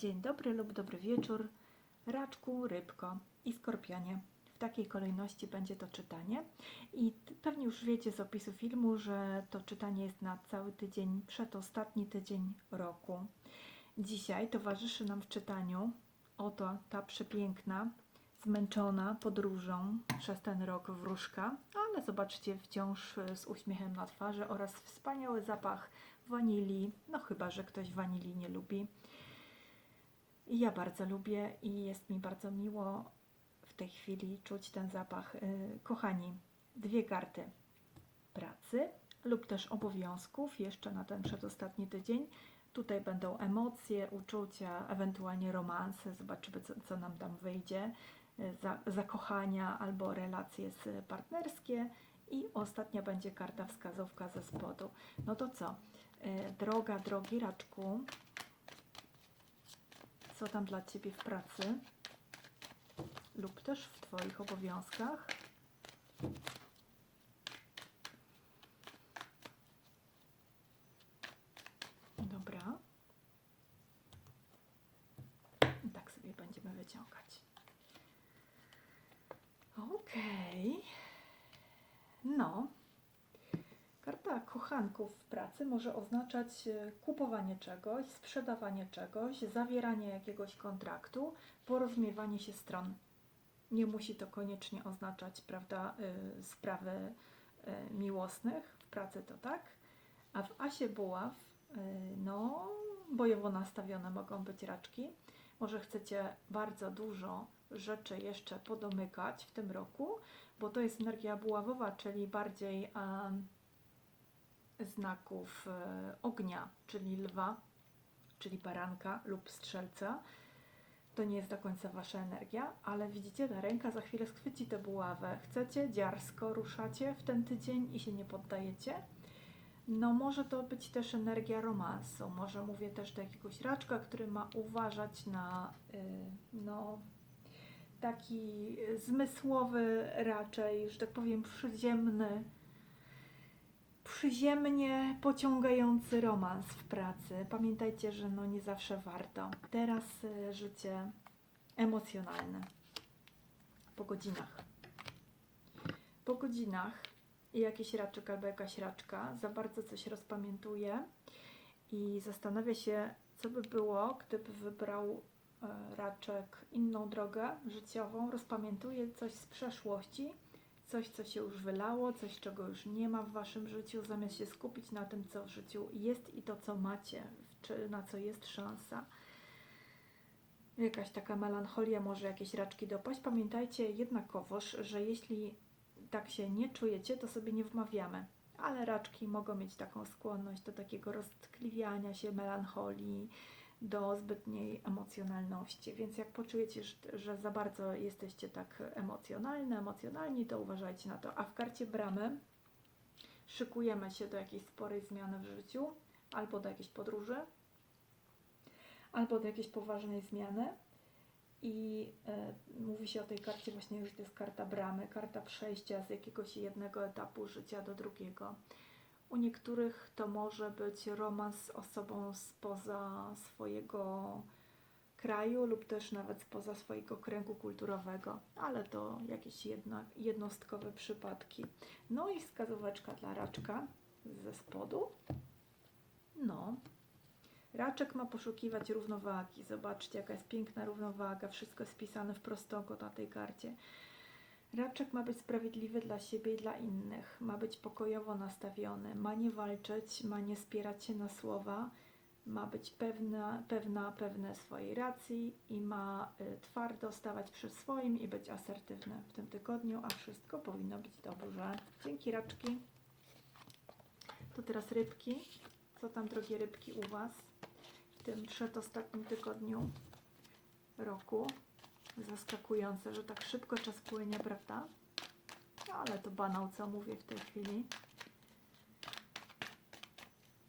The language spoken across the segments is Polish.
Dzień dobry lub dobry wieczór, raczku, rybko i skorpionie. W takiej kolejności będzie to czytanie. I pewnie już wiecie z opisu filmu, że to czytanie jest na cały tydzień, przedostatni tydzień roku. Dzisiaj towarzyszy nam w czytaniu oto ta przepiękna, zmęczona podróżą przez ten rok wróżka, ale zobaczcie wciąż e, z uśmiechem na twarzy oraz wspaniały zapach wanilii, no chyba, że ktoś wanilii nie lubi. I Ja bardzo lubię i jest mi bardzo miło w tej chwili czuć ten zapach. Y, Kochani, dwie karty pracy lub też obowiązków jeszcze na ten przedostatni tydzień. Tutaj będą emocje, uczucia, ewentualnie romanse. Zobaczymy, co, co nam tam wyjdzie. Y, Za, zakochania albo relacje partnerskie. I ostatnia będzie karta wskazówka ze spodu. No to co? Y, Droga, drogi raczku, co tam dla Ciebie w pracy lub też w Twoich obowiązkach. Dobra. I tak sobie będziemy wyciągać. Okej. No. Karta w pracy może oznaczać e, kupowanie czegoś, sprzedawanie czegoś, zawieranie jakiegoś kontraktu, porozumiewanie się stron. Nie musi to koniecznie oznaczać, prawda, y, sprawy y, miłosnych. W pracy to tak. A w Asie Buław, no, bojowo nastawione mogą być raczki. Może chcecie bardzo dużo rzeczy jeszcze podomykać w tym roku, bo to jest energia buławowa, czyli bardziej em, znaków e, ognia, czyli lwa, czyli baranka lub strzelca. To nie jest do końca wasza energia, ale widzicie, ta ręka za chwilę schwyci tę buławę. Chcecie, dziarsko ruszacie w ten tydzień i się nie poddajecie. No może to być też energia romansu. Może mówię też do jakiegoś raczka, który ma uważać na y, no, taki zmysłowy raczej, że tak powiem przyziemny, przyziemnie pociągający romans w pracy. Pamiętajcie, że no nie zawsze warto. Teraz y, życie emocjonalne. Po godzinach. Po godzinach jakiś raczek albo jakaś raczka za bardzo coś rozpamiętuje i zastanawia się, co by było, gdyby wybrał e, raczek inną drogę życiową, rozpamiętuje coś z przeszłości, coś, co się już wylało, coś, czego już nie ma w waszym życiu, zamiast się skupić na tym, co w życiu jest i to, co macie, czy na co jest szansa. Jakaś taka melancholia, może jakieś raczki dopaść. Pamiętajcie jednakowoż, że jeśli tak się nie czujecie, to sobie nie wmawiamy. Ale raczki mogą mieć taką skłonność do takiego roztkliwiania się, melancholii, do zbytniej emocjonalności. Więc jak poczujecie, że- za bardzo jesteście tak emocjonalne, emocjonalni, to uważajcie na to. A w karcie bramy szykujemy się do jakiejś sporej zmiany w życiu, albo do jakiejś podróży, albo do jakiejś poważnej zmiany. I e, mówi się o tej karcie właśnie, że to jest karta bramy, karta przejścia z jakiegoś jednego etapu życia do drugiego. U niektórych to może być romans z osobą spoza swojego kraju lub też nawet spoza swojego kręgu kulturowego, ale to jakieś jedna, jednostkowe przypadki. No i wskazóweczka dla raczka ze spodu. No, Raczek ma poszukiwać równowagi. Zobaczcie, jaka jest piękna równowaga. Wszystko spisane w prostokąt na tej karcie. Raczek ma być sprawiedliwy dla siebie i dla innych. Ma być pokojowo nastawiony. Ma nie walczyć, ma nie spierać się na słowa. Ma być pewna, pewna, pewne swojej racji i ma y, twardo stawać przy swoim i być asertywny w tym tygodniu, a wszystko powinno być dobrze. Dzięki raczki. To teraz rybki. Co tam, drogie rybki, u Was? w tym przedostatnim tygodniu roku. Zaskakujące, że tak szybko czas płynie, prawda? Ale to banał, co mówię w tej chwili.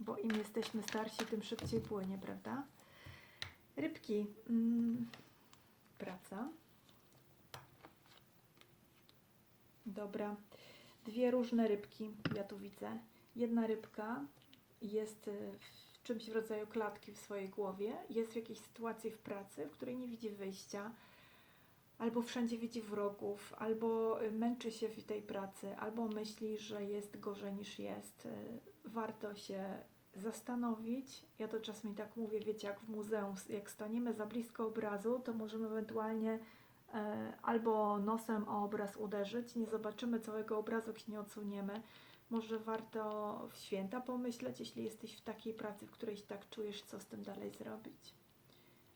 Bo im jesteśmy starsi, tym szybciej płynie, prawda? Rybki. Mm, praca. Dobra. Dwie różne rybki, ja tu widzę. Jedna rybka jest y, w czymś w rodzaju klatki w swojej głowie, jest w jakiejś sytuacji w pracy, w której nie widzi wyjścia, albo wszędzie widzi wrogów, albo y, męczy się w tej pracy, albo myśli, że jest gorzej niż jest. Y, Warto się zastanowić. Ja to czasami tak mówię, wiecie, jak w muzeum, jak staniemy za blisko obrazu, to możemy ewentualnie e, albo nosem o obraz uderzyć, nie zobaczymy całego obrazu, się nie odsuniemy. Może warto w święta pomyśleć, jeśli jesteś w takiej pracy, w której się tak czujesz, co z tym dalej zrobić.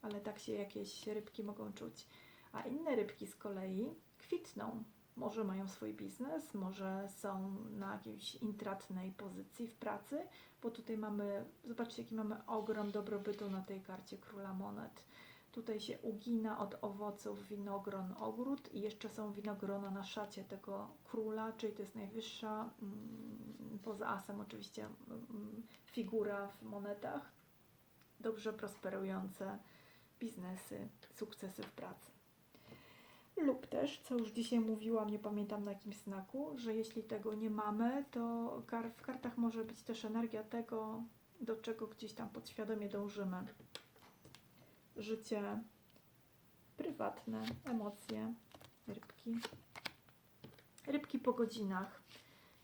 Ale tak się jakieś rybki mogą czuć. A inne rybki z kolei kwitną. Może mają swój biznes, może są na jakiejś intratnej pozycji w pracy, bo tutaj mamy, zobaczcie, jaki mamy ogrom dobrobytu na tej karcie króla monet. Tutaj się ugina od owoców winogron ogród i jeszcze są winogrona na szacie tego króla, czyli to jest najwyższa, mm, poza asem oczywiście, mm, figura w monetach. Dobrze prosperujące biznesy, sukcesy w pracy. Lub też, co już dzisiaj mówiłam, nie pamiętam na jakim znaku, że jeśli tego nie mamy, to w kartach może być też energia tego, do czego gdzieś tam podświadomie dążymy. Życie prywatne, emocje, rybki. Rybki po godzinach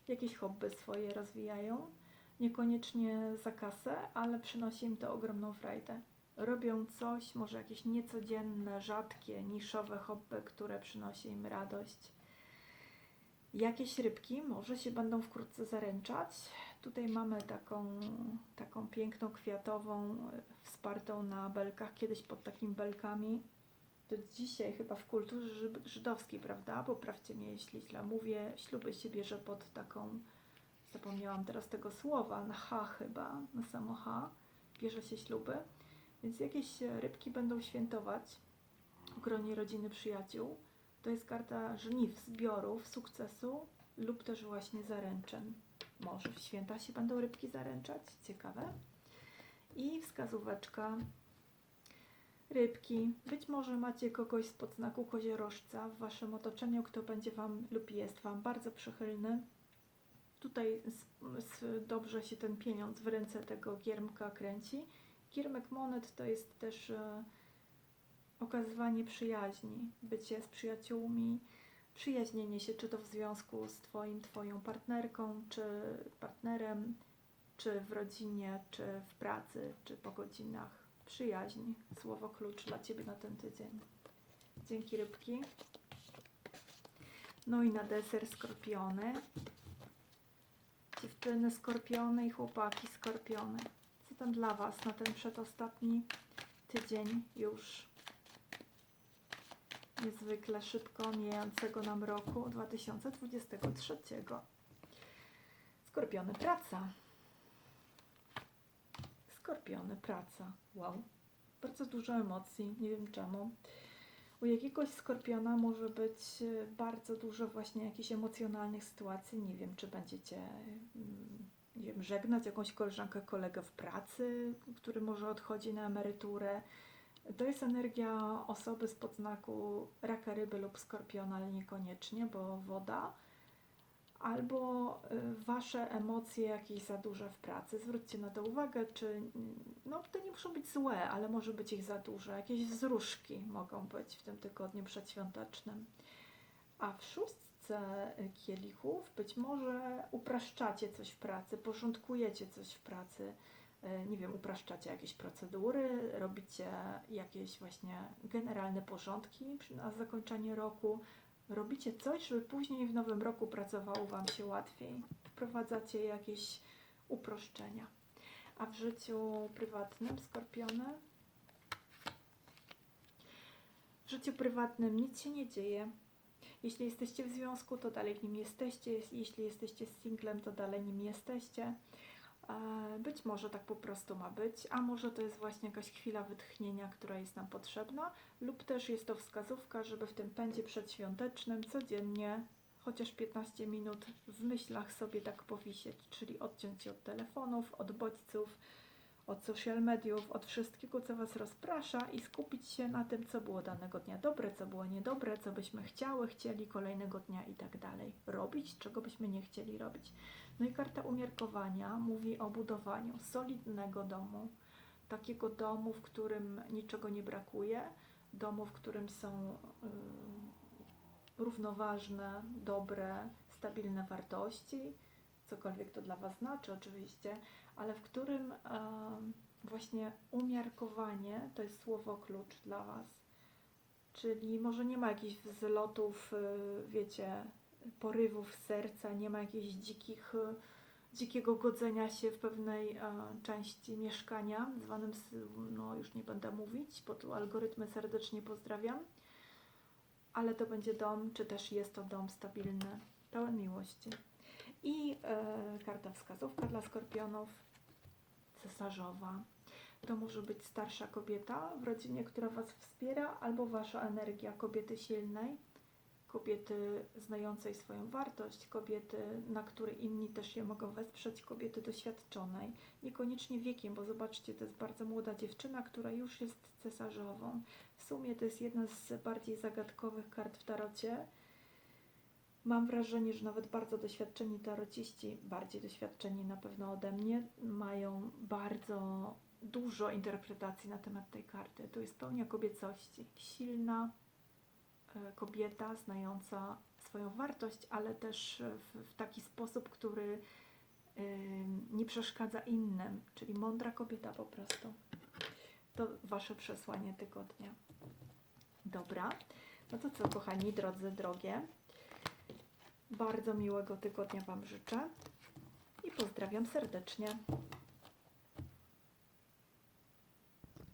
jakieś hobby swoje rozwijają. Niekoniecznie za kasę, ale przynosi im to ogromną frajdę robią coś, może jakieś niecodzienne, rzadkie, niszowe hobby, które przynosi im radość. Jakieś rybki może się będą wkrótce zaręczać. Tutaj mamy taką, taką piękną, kwiatową, e, wspartą na belkach, kiedyś pod takimi belkami. To dzisiaj chyba w kulturze ży- żydowskiej, prawda? Poprawcie mnie, jeśli źle mówię. Śluby się bierze pod taką, zapomniałam teraz tego słowa, na H chyba, na samo H. Bierze się śluby. Więc jakieś e, rybki będą świętować w gronie rodziny, przyjaciół. To jest karta żniw, zbiorów, sukcesu lub też właśnie zaręczyn. Może w święta się będą rybki zaręczać? Ciekawe. I wskazóweczka. Rybki. Być może macie kogoś z podznaku koziorożca w Waszym otoczeniu, kto będzie Wam lub jest Wam bardzo przychylny. Tutaj dobrze się ten pieniądz w ręce tego giermka kręci. Giermek monet to jest też e, okazywanie przyjaźni, bycie z przyjaciółmi, przyjaźnienie się, czy to w związku z Twoim, Twoją partnerką, czy partnerem, czy w rodzinie, czy w pracy, czy po godzinach. Przyjaźń, słowo klucz dla Ciebie na ten tydzień. Dzięki rybki. No i na deser skorpiony. Dziewczyny skorpiony i chłopaki skorpiony. Tam dla Was na ten przedostatni tydzień już niezwykle szybko mijającego nam roku 2023. Skorpiony praca. Skorpiony praca. Wow. Bardzo dużo emocji, nie wiem czemu. U jakiegoś skorpiona może być e, bardzo dużo właśnie jakichś emocjonalnych sytuacji. Nie wiem, czy będziecie mm, nie wiem, żegnać jakąś koleżankę, kolegę w pracy, który może odchodzi na emeryturę. To jest energia osoby z podznaku raka, ryby lub skorpiona, ale niekoniecznie, bo woda. Albo y, wasze emocje jakieś za duże w pracy. Zwróćcie na to uwagę, czy no to nie muszą być złe, ale może być ich za dużo. Jakieś wzruszki mogą być w tym tygodniu przedświątecznym. A w szóstce y, kielichów być może upraszczacie coś w pracy, porządkujecie coś w pracy, y, nie wiem, upraszczacie jakieś procedury, robicie jakieś właśnie generalne porządki na zakończenie roku, robicie coś, żeby później w nowym roku pracowało Wam się łatwiej. Wprowadzacie jakieś uproszczenia. A w życiu prywatnym skorpiony? W życiu prywatnym nic się nie dzieje. Jeśli jesteście w związku, to dalej nim jesteście. Jeśli jesteście singlem, to dalej nim jesteście. Być może tak po prostu ma być, a może to jest właśnie jakaś chwila wytchnienia, która jest nam potrzebna, lub też jest to wskazówka, żeby w tym pędzie przedświątecznym codziennie chociaż 15 minut w myślach sobie tak powisieć, czyli odciąć się od telefonów, od bodźców, od social mediów, od wszystkiego, co Was rozprasza i skupić się na tym, co było danego dnia dobre, co było niedobre, co byśmy chciały, chcieli kolejnego dnia i tak dalej. Robić, czego byśmy nie chcieli robić. No i karta umiarkowania mówi o budowaniu solidnego domu, takiego domu, w którym niczego nie brakuje, domu, w którym są y, równoważne, dobre, stabilne wartości, cokolwiek to dla Was znaczy oczywiście, ale w którym właśnie umiarkowanie to jest słowo klucz dla Was. Czyli może nie ma jakichś wzlotów, y, wiecie, porywów serca, nie ma jakichś dzikich, y, dzikiego godzenia się w pewnej e, części mieszkania, zwanym, no już nie będę mówić, bo tu algorytmy serdecznie pozdrawiam, ale to będzie dom, czy też jest to dom stabilny, pełen miłości. E, karta wskazówka dla skorpionów, cesarzowa. To może być starsza kobieta w rodzinie, która Was wspiera, albo Wasza energia kobiety silnej, kobiety znającej swoją wartość, kobiety, na które inni też się mogą wesprzeć, kobiety doświadczonej, niekoniecznie wiekiem, bo zobaczcie, to jest bardzo młoda dziewczyna, która już jest cesarzową. W sumie to jest jedna z bardziej zagadkowych kart w tarocie. Mam wrażenie, że nawet bardzo doświadczeni tarociści, bardziej doświadczeni na pewno ode mnie, mają bardzo dużo interpretacji na temat tej karty. To jest pełnia kobiecości. Silna e, kobieta, znająca swoją wartość, ale też w, w taki sposób, który ym, nie przeszkadza innym, czyli mądra kobieta po prostu. To Wasze przesłanie tygodnia. Dobra, no to co, kochani, drodzy, drogie, bardzo miłego tygodnia Wam życzę i pozdrawiam serdecznie.